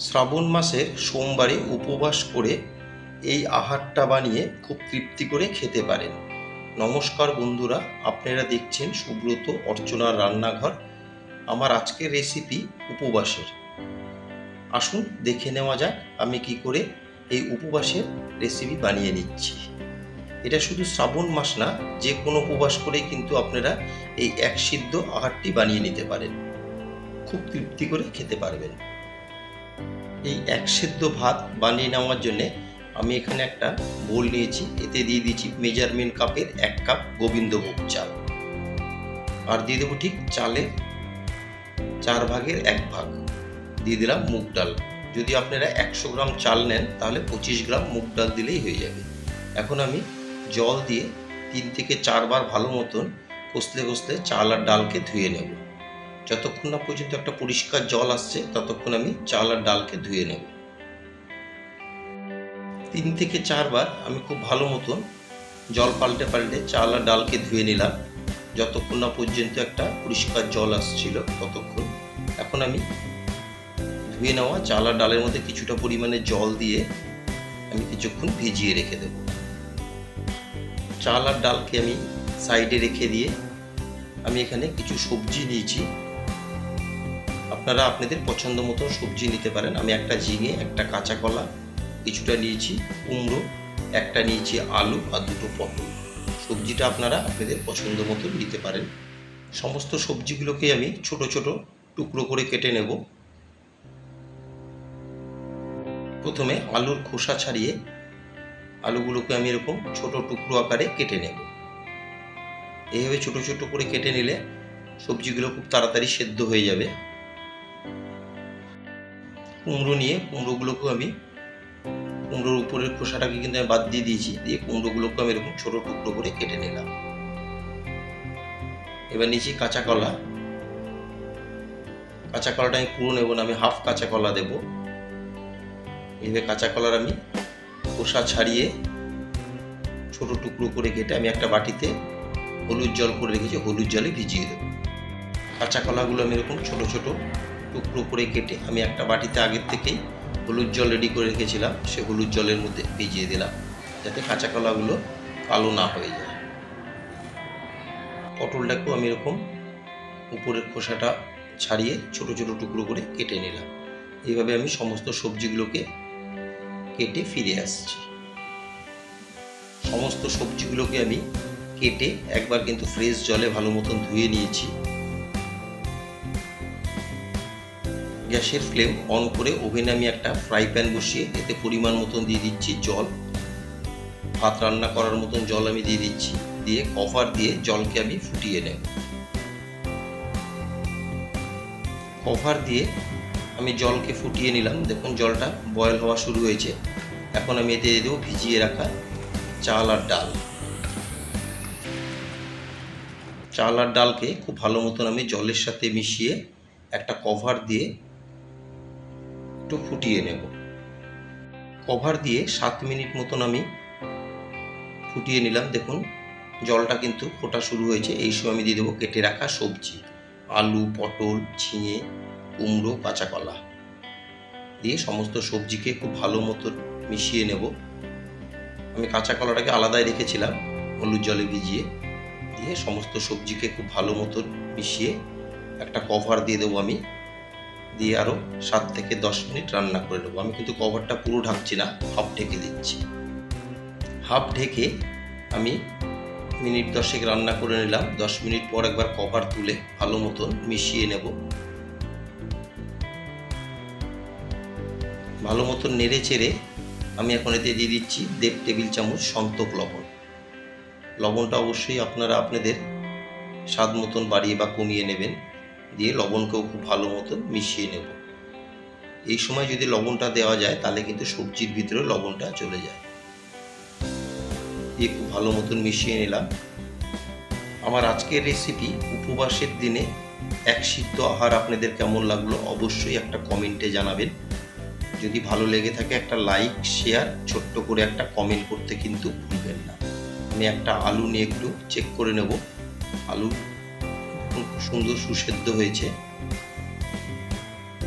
শ্রাবণ মাসের সোমবারে উপবাস করে এই আহারটা বানিয়ে খুব তৃপ্তি করে খেতে পারেন। নমস্কার বন্ধুরা, আপনারা দেখছেন সুব্রত অর্চনার রান্নাঘর। আমার আজকের রেসিপি উপবাসের। আসুন দেখে নেওয়া যাক আমি কি করে এই উপবাসের রেসিপি বানিয়ে নিচ্ছি। এটা শুধু শ্রাবণ মাস না, যে কোনো উপবাস করেই কিন্তু আপনারা এই এক সিদ্ধ আহারটি বানিয়ে নিতে পারেন। খুব তৃপ্তি করে খেতে পারবেন। এই এক সেদ্ধ ভাত বানিয়ে নেওয়ার জন্যে আমি এখানে একটা বোল নিয়েছি। এতে দিয়ে দিয়েছি মেজারমেন্ট কাপের এক কাপ গোবিন্দভোগ চাল। আর দিয়ে দেবো ঠিক চালের চার ভাগের এক ভাগ। দিয়ে দিলাম মুগ ডাল। যদি আপনারা একশো গ্রাম চাল নেন, তাহলে পঁচিশ গ্রাম মুগ ডাল দিলেই হয়ে যাবে। এখন আমি জল দিয়ে তিন থেকে চারবার ভালো মতন কষলে কষলে চাল আর ডালকে ধুয়ে নেব। যতক্ষণ না পর্যন্ত একটা পরিষ্কার জল আসছে, ততক্ষণ আমি চাল আর ডালকে ধুয়ে নেব। তিন থেকে চারবার আমি খুব ভালো মতন জল পাল্টে পাল্টে চাল আর ডালকে ধুয়ে নিলাম। যতক্ষণ না পর্যন্ত একটা পরিষ্কার জল আসছিল, ততক্ষণ। এখন আমি ধুয়ে নেওয়া চাল আর ডালের মধ্যে কিছুটা পরিমাণে জল দিয়ে আমি কিছুক্ষণ ভিজিয়ে রেখে দেব। চাল আর ডালকে আমি সাইডে রেখে দিয়ে আমি এখানে কিছু সবজি নিয়েছি। আপনারা আপনাদের পছন্দ মতো সবজি নিতে পারেন। আমি একটা ঝিঙে, একটা কাঁচা কলা, কিছুটা নিয়েছি কুমড়ো, একটা নিয়েছি আলু আর দুটো পটল। সবজিটা আপনারা আপনাদের পছন্দ মতো নিতে পারেন। সমস্ত সবজিগুলোকে আমি ছোট ছোট টুকরো করে কেটে নেব। প্রথমে আলুর খোসা ছাড়িয়ে আলুগুলোকে আমি এরকম ছোট টুকরো আকারে কেটে নেব। এইভাবে ছোট ছোট করে কেটে নিলে সবজিগুলো খুব তাড়াতাড়ি সেদ্ধ হয়ে যাবে। কুমড়ো নিয়ে কুমড়োগুলোকেও আমি, কুমড়োর উপরের খোসাটাকে কিন্তু আমি বাদ দিয়ে দিয়েছি, দিয়ে কুমড়োগুলোকে আমি এরকম ছোট টুকরো করে কেটে নিলাম। এবার নিয়েছি কাঁচা কলা। কাঁচা কলাটা আমি পুরো নেব না, আমি হাফ কাঁচা কলা দেবো। এইভাবে কাঁচা কলার আমি খোসা ছাড়িয়ে ছোট টুকরো করে কেটে আমি একটা বাটিতে হলুদ জল করে রেখেছি, হলুদ জলে ভিজিয়ে দেবো। কাঁচা কলাগুলো আমি এরকম ছোট ছোট টুকরো করে কেটে আমি একটা বাটিতে আগের থেকেই হলুদ জল রেডি করে রেখেছিলাম, সে হলুদ জলের মধ্যে ভিজিয়ে দিলাম, যাতে কাঁচা কলাগুলো কালো না হয়ে যায়। পটলটাকেও আমি এরকম উপরের খোসাটা ছাড়িয়ে ছোট ছোট টুকরো করে কেটে নিলাম। এইভাবে আমি সমস্ত সবজিগুলোকে কেটে ফিরে আসছি। সমস্ত সবজিগুলোকে আমি কেটে একবার কিন্তু ফ্রেশ জলে ভালো মতন ধুয়ে নিয়েছি। গ্যাসের ফ্লেম অন করে ওভেনে আমি একটা ফ্রাই প্যান বসিয়ে এতে পরিমাণ মতন দিয়ে দিচ্ছি জল। ভাত রান্না করার মতন জল আমি দিয়ে দিচ্ছি। দিয়ে কভার দিয়ে জলকে আমি ফুটিয়ে নেব। কভার দিয়ে আমি জলকে ফুটিয়ে নিলাম। দেখুন, জলটা বয়েল হওয়া শুরু হয়েছে। এখন আমি এতে দিয়ে দেবো ভিজিয়ে রাখা চাল আর ডাল। চাল আর ডালকে খুব ভালো মতন আমি জলের সাথে মিশিয়ে একটা কভার দিয়ে একটু ফুটিয়ে নেব। কভার দিয়ে সাত মিনিট মতন আমি ফুটিয়ে নিলাম। দেখুন, জলটা কিন্তু ফোটা শুরু হয়েছে। এই সময় আমি দিয়ে দেবো কেটে রাখা সবজি। আলু, পটল, ঝিঙে, কুমড়ো, কাঁচা কলা দিয়ে সমস্ত সবজিকে খুব ভালো মতো মিশিয়ে নেব। আমি কাঁচা কলাটাকে আলাদাই রেখেছিলাম, হলুদ জলে ভিজিয়ে দিয়ে সমস্ত সবজিকে খুব ভালো মতো মিশিয়ে একটা কভার দিয়ে দেবো আমি। দিয়ে আরও সাত থেকে দশ মিনিট রান্না করে নেব। আমি কিন্তু কভারটা পুরো ঢাকছি না, হাফ ঢেকে দিচ্ছি। হাফ ঢেকে আমি মিনিট দশেক রান্না করে নিলাম। দশ মিনিট পর একবার কভার তুলে ভালো মতন মিশিয়ে নেব। ভালো মতন নেড়ে চেড়ে আমি এখন এতে দিয়ে দিচ্ছি দেড় টেবিল চামচ সন্তক লবণ। লবণটা অবশ্যই আপনারা আপনাদের স্বাদ মতন বাড়িয়ে বা কমিয়ে নেবেন। দিয়ে লবণকেও খুব ভালো মতন মিশিয়ে নেব। এই সময় যদি লবণটা দেওয়া যায়, তাহলে কিন্তু সবজির ভিতরে লবণটা চলে যায়। দিয়ে খুব ভালো মতন মিশিয়ে নিলাম। আমার আজকের রেসিপি উপবাসের দিনে এক সিদ্ধ আহার আপনাদের কেমন লাগল অবশ্যই একটা কমেন্টে জানাবেন। যদি ভালো লেগে থাকে একটা লাইক শেয়ার ছোট্ট করে একটা কমেন্ট করতে কিন্তু ভুলবেন না। আমি একটা আলু নিয়ে একটু চেক করে নেব। আলু খুব সুন্দর সুসেদ্ধ হয়েছে।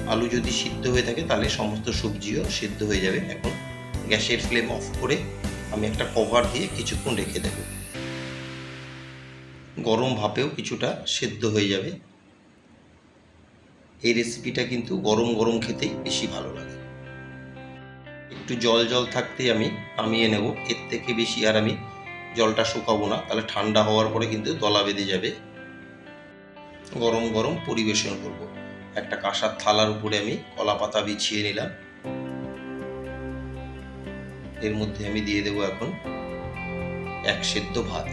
আলু যদি সিদ্ধ হয়ে থাকে, তাহলে সমস্ত সবজিও সিদ্ধ হয়ে যাবে। এখন গ্যাসের ফ্লেম অফ করে আমি একটা কভার দিয়ে কিছুক্ষণ রেখে দেব। গরম ভাপেও কিছুটা সেদ্ধ হয়ে যাবে। এই রেসিপিটা কিন্তু গরম গরম খেতেই বেশি ভালো লাগে। একটু জল জল থাকতেই আমি নামিয়ে নেব। এর থেকে বেশি আর আমি জলটা শুকাবো না। তাহলে ঠান্ডা হওয়ার পরে কিন্তু দলা বেঁধে যাবে। গরম গরম পরিবেশন করব। একটা কাঁসার থালার উপরে আমি কলা পাতা বিছিয়ে নিলাম। এর মধ্যে আমি দিয়ে দেবো এখন এক সেদ্ধ ভাত।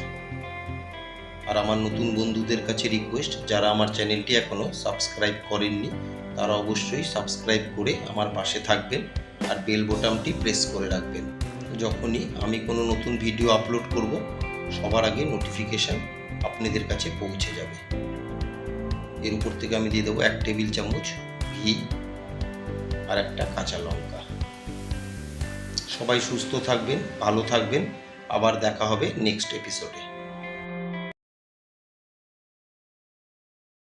আর আমার নতুন বন্ধুদের কাছে রিকোয়েস্ট যারা আমার চ্যানেলটি এখনও সাবস্ক্রাইব করেননি, তারা অবশ্যই সাবস্ক্রাইব করে আমার পাশে থাকবেন আর বেল বোতামটি প্রেস করে রাখবেন। যখনই আমি কোনো নতুন ভিডিও আপলোড করব, সবার আগে নোটিফিকেশান আপনাদের কাছে পৌঁছে যাবে। এর উপর থেকে আমি দিয়ে দেবো এক টেবিল চামচ ঘি আর একটা কাঁচা লঙ্কা। সবাই সুস্থ থাকবেন, ভালো থাকবেন। আবার দেখা হবে নেক্সট এপিসোডে